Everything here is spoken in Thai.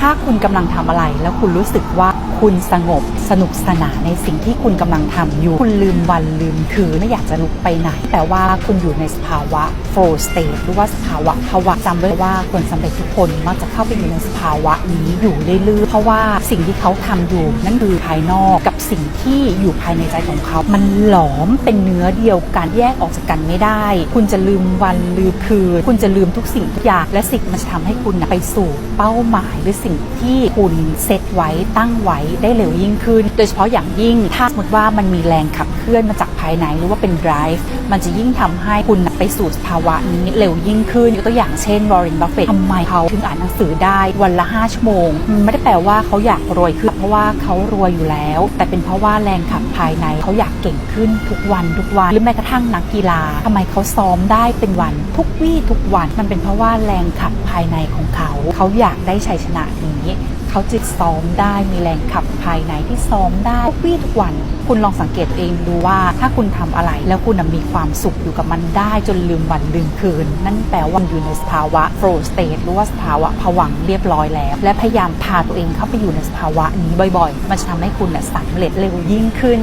ถ้าคุณกำลังทำอะไรแล้วคุณรู้สึกว่า คุณสงบสนุกสนานในสิ่งที่คุณกำลังทำอยู่ คุณลืมวันลืมคืนไม่อยากจะลุกไปไหน แต่ว่าคุณอยู่ในสภาวะ flow state หรือว่าสภาวะภาวะจำไว้ว่าคนสำเร็จทุกคนมักจะเข้าไปอยู่ในสภาวะนี้อยู่เรื่อยๆเพราะว่าสิ่งที่เขาทำอยู่นั่นคือภายนอกกับสิ่งที่อยู่ภายในใจของเขา มันหลอมเป็นเนื้อเดียวกันแยกออกจากกันไม่ได้ คุณจะลืมวันลืมคืน คุณจะลืมทุกสิ่งทุกอย่าง และสิ่งมันจะทำให้คุณไปสู่เป้าหมายหรือสิ่งที่คุณเซตไว้ตั้งไว้ได้เร็วยิ่งขึ้น โดยเฉพาะอย่างยิ่งถ้าสมมติว่ามันมีแรงขับเคลื่อนมาจากภายในหรือว่าเป็น drive มันจะยิ่งทำให้คุณไปสู่สภาวะนี้เร็วยิ่งขึ้นยกตัวอย่างเช่น Warren Buffett ทำไมเขาถึงอ่านหนังสือได้วันละ 5 ชั่วโมง ไม่ได้แปลว่าเขาอยากรวยขึ้น เพราะว่าเขารวยอยู่แล้ว แต่เป็นเพราะว่าแรงขับภายในเขาอยากเก่งขึ้นทุกวันทุกวัน หรือแม้กระทั่งนักกีฬาทำไมเขาซ้อมได้เป็นวัน ทุกวี่ทุกวัน มันเป็นเพราะว่าแรงขับภายในของเขา เขาอยากได้ชัยชนะนี้ เขาจิตซ้อมได้มีแรงขับภายในที่ซ้อมได้ทุกวี่ทุกวัน คุณลองสังเกตเองดูว่าถ้าคุณทำอะไรแล้วคุณมีความสุขอยู่กับมันได้จนลืมวันลืมคืน นั่นแปลว่าอยู่ในสภาวะโฟล์สเตทหรือว่าสภาวะผวังเรียบร้อยแล้ว และพยายามพาตัวเองเข้าไปอยู่ในสภาวะนี้บ่อยๆ มันจะทำให้คุณน่ะสำเร็จเร็วยิ่งขึ้น